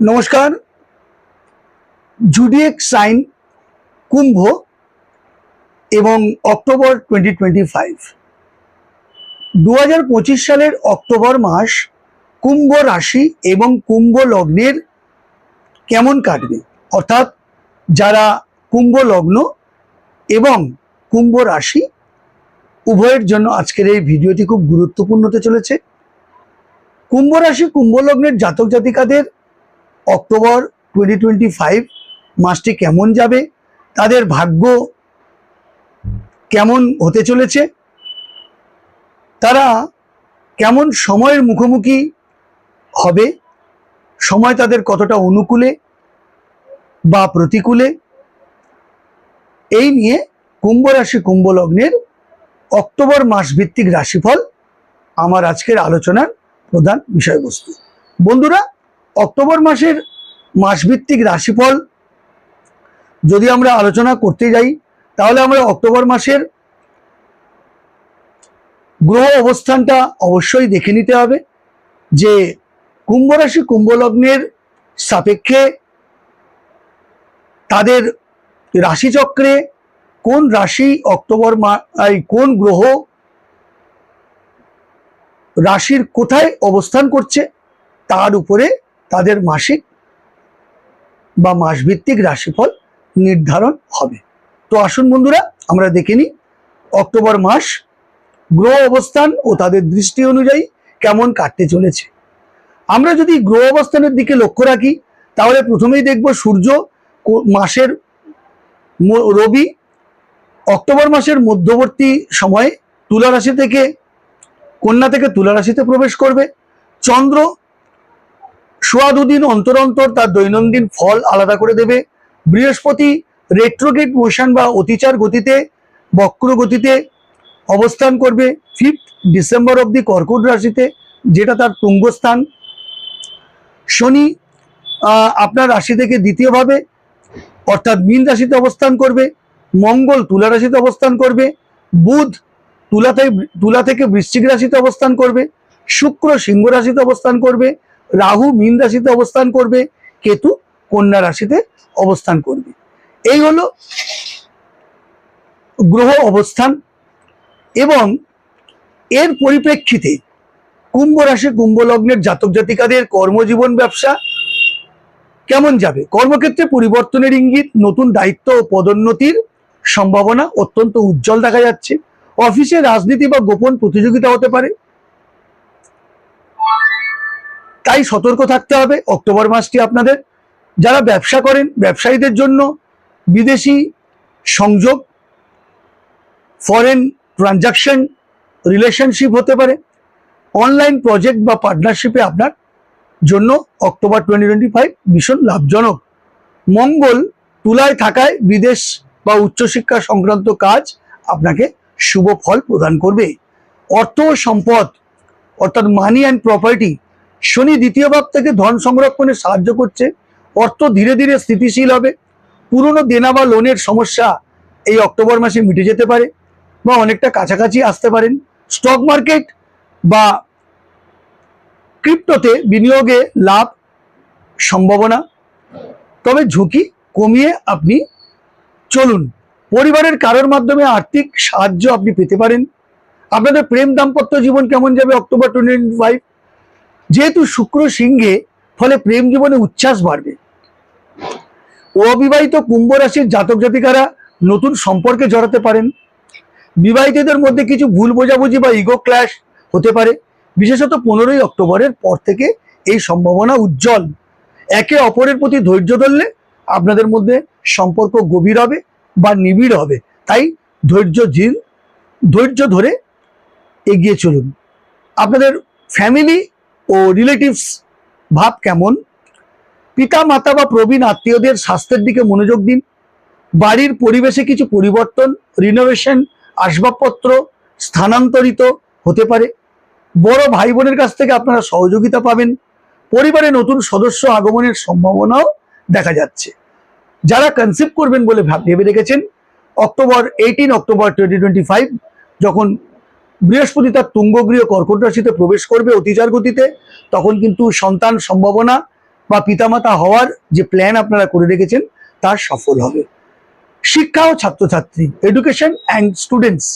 নমস্কার। জুডিয়েক সাইন কুম্ভ এবং October twenty twenty five দু হাজার পঁচিশ সালের অক্টোবর মাস কুম্ভ রাশি এবং কুম্ভ লগ্নের কেমন কাটবে? অর্থাৎ যারা কুম্ভ লগ্ন এবং কুম্ভ রাশি, উভয়ের জন্য আজকের এই ভিডিওটি খুব গুরুত্বপূর্ণ হতে চলেছে। কুম্ভ রাশি, কুম্ভ লগ্নের জাতক জাতিকাদের অক্টোবর টোয়েন্টি টোয়েন্টি ফাইভ মাসটি কেমন যাবে, তাদের ভাগ্য কেমন হতে চলেছে, তারা কেমন সময়ের মুখোমুখি হবে, সময় তাদের কতটা অনুকূলে বা প্রতিকূলে, এই নিয়ে কুম্ভ রাশি কুম্ভ লগ্নের অক্টোবর মাস ভিত্তিক রাশিফল আমার আজকের আলোচনার প্রধান বিষয়বস্তু। বন্ধুরা অক্টোবর মাসের মাসভিত্তিক রাশিফল যদি আমরা আলোচনা করতে যাই, তাহলে আমরা অক্টোবর মাসের গ্রহ অবস্থানটা অবশ্যই দেখে নিতে হবে যে কুম্ভ রাশি কুম্ভলগ্নের সাপেক্ষে তাদের রাশিচক্রে কোন রাশি অক্টোবর মা কোন গ্রহ রাশির কোথায় অবস্থান করছে, তার উপরে তাদের মাসিক বা মাসভিত্তিক রাশিফল নির্ধারণ হবে। তো আসুন বন্ধুরা, আমরা দেখে নিই অক্টোবর মাস গ্রহ অবস্থান ও তাদের দৃষ্টি অনুযায়ী কেমন কাটতে চলেছে। আমরা যদি গ্রহ অবস্থানের দিকে লক্ষ্য রাখি, তাহলে প্রথমেই দেখব সূর্য মাসের রবি অক্টোবর মাসের মধ্যবর্তী সময়ে তুলা রাশি থেকে কন্যা থেকে তুলা রাশিতে প্রবেশ করবে। চন্দ্র সোয়া দুদিন অন্তর অন্তর তার দৈনন্দিন ফল আলাদা করে দেবে। বৃহস্পতি রেট্রোগেট মোশন বা অতিচার গতিতে, বক্র গতিতে অবস্থান করবে ফিফথ ডিসেম্বর অবধি কর্কট রাশিতে, যেটা তার তুঙ্গস্থান। শনি আপনার রাশি থেকে দ্বিতীয়ভাবে অর্থাৎ মীন রাশিতে অবস্থান করবে, মঙ্গল তুলা রাশিতে অবস্থান করবে, বুধ তুলা থেকে তুলা থেকে বৃশ্চিক রাশিতে অবস্থান করবে, শুক্র সিংহ রাশিতে অবস্থান করবে রাহু মীন রাশিতে অবস্থান করবে, কেতু কন্যা রাশিতে অবস্থান করবে। এই হলো গ্রহ অবস্থান এবং এর পরিপ্রেক্ষিতে কুম্ভ রাশি, কুম্ভ লগ্নের জাতক জাতিকাদের কর্মজীবন ব্যবসা কেমন যাবে? কর্মক্ষেত্রে পরিবর্তনের ইঙ্গিত, নতুন দায়িত্ব ও পদোন্নতির সম্ভাবনা অত্যন্ত উজ্জ্বল দেখা যাচ্ছে। অফিসে রাজনীতি বা গোপন প্রতিযোগিতা হতে পারে। তাই সতর্ক থাকতে হবে। অক্টোবর মাসটি আপনাদের। যারা ব্যবসা করেন, ব্যবসায়ীদের জন্য বিদেশি সংযোগ ফরেন ট্রানজাকশন রিলেশনশিপ হতে পারে। অনলাইন প্রজেক্ট বা পার্টনারশিপে আপনার জন্য অক্টোবর টোয়েন্টি টোয়েন্টি ফাইভ ভীষণ লাভজনক। মঙ্গল তুলায় থাকায় বিদেশ বা উচ্চশিক্ষা সংক্রান্ত কাজ আপনাকে শুভ ফল প্রদান করবে। অর্থ সম্পদ, অর্থাৎ মানি অ্যান্ড প্রপার্টি শনি দ্বিতীয় ভাব থেকে ধন সংরক্ষণে সাহায্য করছে। অর্থ ধীরে ধীরে স্থিতিশীল হবে। পুরনো দেনা বা লোনের সমস্যা এই অক্টোবর মাসে মিটে যেতে পারে বা অনেকটা কাছাকাছি আসতে পারেন। স্টক মার্কেট বা ক্রিপ্টোতে বিনিয়োগে লাভ সম্ভাবনা। তবে ঝুঁকি কমিয়ে আপনি চলুন। পরিবারের কারোর মাধ্যমে আর্থিক সাহায্য আপনি পেতে পারেন। আপনাদের প্রেম দাম্পত্য জীবন কেমন যাবে অক্টোবর টোয়েন্টি ফাইভ যেহেতু শুক্র সিংহে, ফলে প্রেম জীবনে উচ্ছ্বাস বাড়বে। অবিবাহিত কুম্ভ রাশির জাতক জাতিকারা নতুন সম্পর্কে জড়াতে পারেন। বিবাহিতদের মধ্যে কিছু ভুল বোঝাবুঝি বা ইগো ক্ল্যাশ হতে পারে। বিশেষত পনেরোই অক্টোবরের পর থেকে এই সম্ভাবনা উজ্জ্বল। একে অপরের প্রতি ধৈর্য ধরলে আপনাদের মধ্যে সম্পর্ক গভীর হবে বা নিবিড় হবে। তাই ধৈর্য ধৈর্য ধরে এগিয়ে চলুন। আপনাদের ফ্যামিলি ও রিলেটিভস ভাব কেমন? পিতা মাতা বা প্রবীণ আত্মীয়দের স্বাস্থ্যের দিকে মনোযোগ দিন। বাড়ির পরিবেশে কিছু পরিবর্তন রিনোভেশন আসবাবপত্র স্থানান্তরিত হতে পারে। বড় ভাই বোনের কাছ থেকে আপনারা সহযোগিতা পাবেন। পরিবারে নতুন সদস্য আগমনের সম্ভাবনাও দেখা যাচ্ছে। যারা কনসিভ করবেন বলে ভাব- রেখেছেন, October eighteen October twenty twenty five যখন বৃহস্পতি তার তুঙ্গগৃহ কর্কট রাশিতে প্রবেশ করবে অতিচার গতিতে, তখন কিন্তু সন্তান সম্ভাবনা বা পিতামাতা হওয়ার যে প্ল্যান আপনারা করে রেখেছেন, তার সফল হবে। শিক্ষা ও ছাত্রছাত্রী এডুকেশন অ্যান্ড স্টুডেন্টস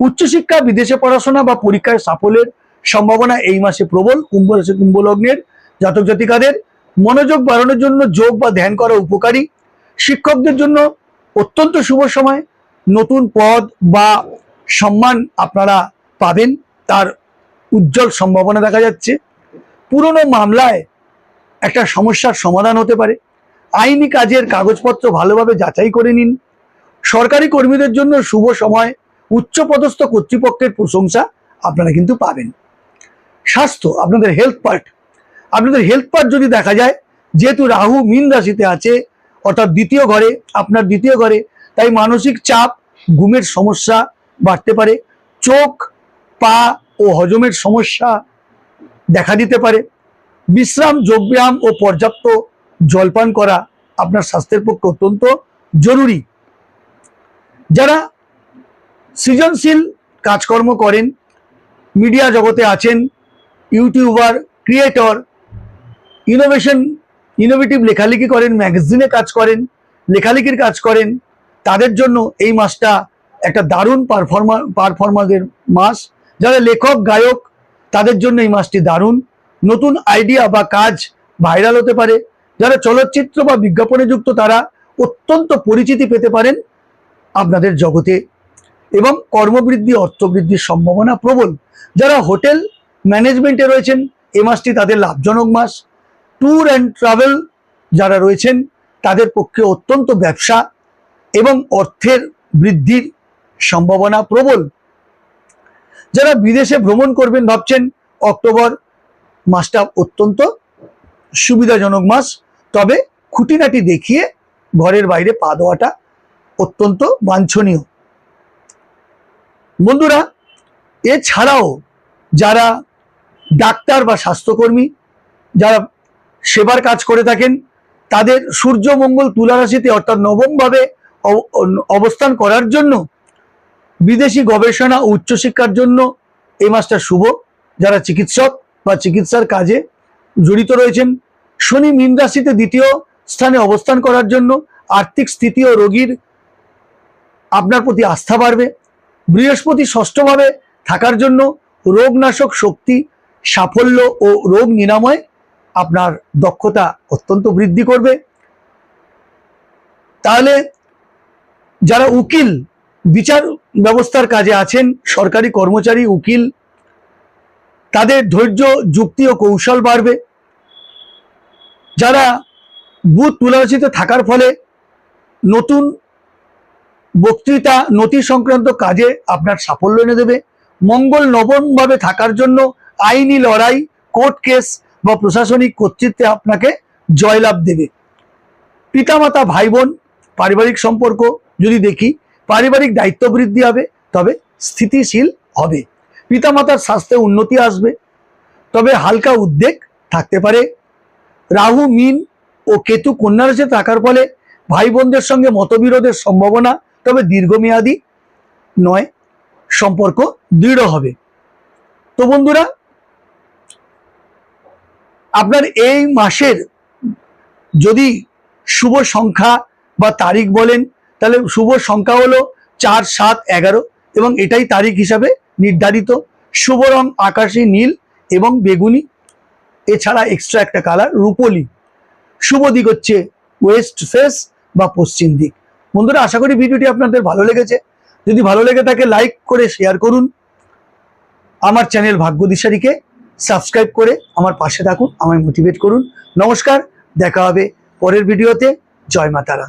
উচ্চশিক্ষা, বিদেশে পড়াশোনা বা পরীক্ষায় সাফল্যের সম্ভাবনা এই মাসে প্রবল, কুম্ভ রাশি, কুম্ভ লগ্নের জাতক জাতিকাদের মনোযোগ বাড়ানোর জন্য যোগ বা ধ্যান করা উপকারী। শিক্ষকদের জন্য অত্যন্ত শুভ সময়, নতুন পদ বা সম্মান আপনারা পাবেন, তার উজ্জ্বল সম্ভাবনা দেখা যাচ্ছে। পুরনো মামলায় একটা সমস্যার সমাধান হতে পারে। আইনি কাজের কাগজপত্র ভালোভাবে যাচাই করে নিন। সরকারি কর্মীদের জন্য শুভ সময়, উচ্চপদস্থ কর্তৃপক্ষের প্রশংসা আপনারা কিন্তু পাবেন। স্বাস্থ্য, আপনাদের হেলথ পার্ট আপনাদের হেলথ পার্ট যদি দেখা যায়, যেহেতু রাহু মীন রাশিতে আছে, অর্থাৎ দ্বিতীয় ঘরে, আপনার দ্বিতীয় ঘরে, তাই মানসিক চাপ, ঘুমের সমস্যা বাড়তে পারে। চোখ, পা ও হজমের সমস্যা দেখা দিতে পারে। বিশ্রাম, যোগব্যায়াম ও পর্যাপ্ত জলপান করা আপনার স্বাস্থ্যের পক্ষে অত্যন্ত জরুরি। যারা সৃজনশীল কাজকর্ম করেন, মিডিয়া জগতে আছেন, ইউটিউবার, ক্রিয়েটর, ইনোভেশন, ইনোভেটিভ লেখালেখি করেন, ম্যাগাজিনে কাজ করেন, লেখালেখির কাজ করেন, তাদের জন্য এই মাসটা একটা দারুণ পারফরমার পারফরমারের মাস। যারা লেখক, গায়ক, তাদের জন্য এই মাসটি দারুণ। নতুন আইডিয়া বা কাজ ভাইরাল হতে পারে। যারা চলচ্চিত্র বা বিজ্ঞাপনে যুক্ত, তারা অত্যন্ত পরিচিতি পেতে পারেন আপনাদের জগতে। এবং কর্মবৃদ্ধি, অর্থবৃদ্ধির সম্ভাবনা প্রবল। যারা হোটেল ম্যানেজমেন্টে রয়েছেন, এ মাসটি তাদের লাভজনক মাস। ট্যুর অ্যান্ড ট্রাভেল যারা রয়েছেন, তাদের পক্ষে অত্যন্ত ব্যবসা এবং অর্থের বৃদ্ধির সম্ভাবনা প্রবল। যারা বিদেশে ভ্রমণ করবেন ভাবছেন, অক্টোবর মাসটা অত্যন্ত সুবিধাজনক মাস। তবে খুঁটিনাটি দেখিয়ে ঘরের বাইরে পা দেওয়াটা অত্যন্ত বাঞ্ছনীয়। বন্ধুরা, এছাড়াও যারা ডাক্তার বা স্বাস্থ্যকর্মী, যারা সেবার কাজ করে থাকেন, তাদের সূর্য, মঙ্গল, তুলা অর্থাৎ নবমভাবে অব- অবস্থান করার জন্য বিদেশি গবেষণা উচ্চশিক্ষার জন্য এই মাসটা শুভ। যারা চিকিৎসক বা চিকিৎসার কাজে জড়িত রয়েছেন, শনি মীন রাশিতে দ্বিতীয় স্থানে অবস্থান করার জন্য আর্থিক স্থিতি ও রোগীর আপনার প্রতি আস্থা বাড়বে। বৃহস্পতি ষষ্ঠভাবে থাকার জন্য রোগনাশক শক্তি, সাফল্য ও রোগ নিরাময় আপনার দক্ষতা অত্যন্ত বৃদ্ধি করবে। তাহলে যারা উকিল, বিচার ব্যবস্থার কাজে আছেন সরকারি কর্মচারী, উকিল। তাদের ধৈর্য, যুক্তি ও কৌশল বাড়বে। যারা বুথ তুলারাশিতে থাকার ফলে নতুন বক্তৃতা, নথি সংক্রান্ত কাজে আপনার সাফল্য এনে দেবে। মঙ্গল নবমভাবে থাকার জন্য আইনি লড়াই, কোর্ট কেস বা প্রশাসনিক কর্তৃত্বে আপনাকে জয়লাভ দেবে। পিতামাতা ভাই বোন পারিবারিক সম্পর্ক যদি দেখি পারিবারিক দায়িত্ব বৃদ্ধি হবে, তবে স্থিতিশীল হবে। পিতামাতার স্বাস্থ্যে উন্নতি আসবে, তবে হালকা উদ্বেগ থাকতে পারে। রাহু, মিন ও কেতু কন্যা থাকার ফলে ভাই বোনদের সঙ্গে মতবিরোধের সম্ভাবনা, তবে দীর্ঘমেয়াদী নয়, সম্পর্ক দৃঢ় হবে। তো বন্ধুরা, আপনার এই মাসের যদি শুভ সংখ্যা বা তারিখ বলেন তাহলে শুভ সংখ্যা হলো চার, সাত, এগারো এবং এটাই তারিখ হিসাবে নির্ধারিত। শুভ রং আকাশী নীল এবং বেগুনি। এছাড়া এক্সট্রা একটা কালার রূপলি। শুভ দিক হচ্ছে ওয়েস্ট ফেস বা পশ্চিম দিক। বন্ধুরা, আশা করি ভিডিওটি আপনাদের ভালো লেগেছে। যদি ভালো লেগে থাকে লাইক করে শেয়ার করুন। আমার চ্যানেল ভাগ্য দিশারিকে সাবস্ক্রাইব করে আমার পাশে থাকুন, আমায় মোটিভেট করুন। নমস্কার, দেখা হবে পরের ভিডিওতে। জয় মাতারা।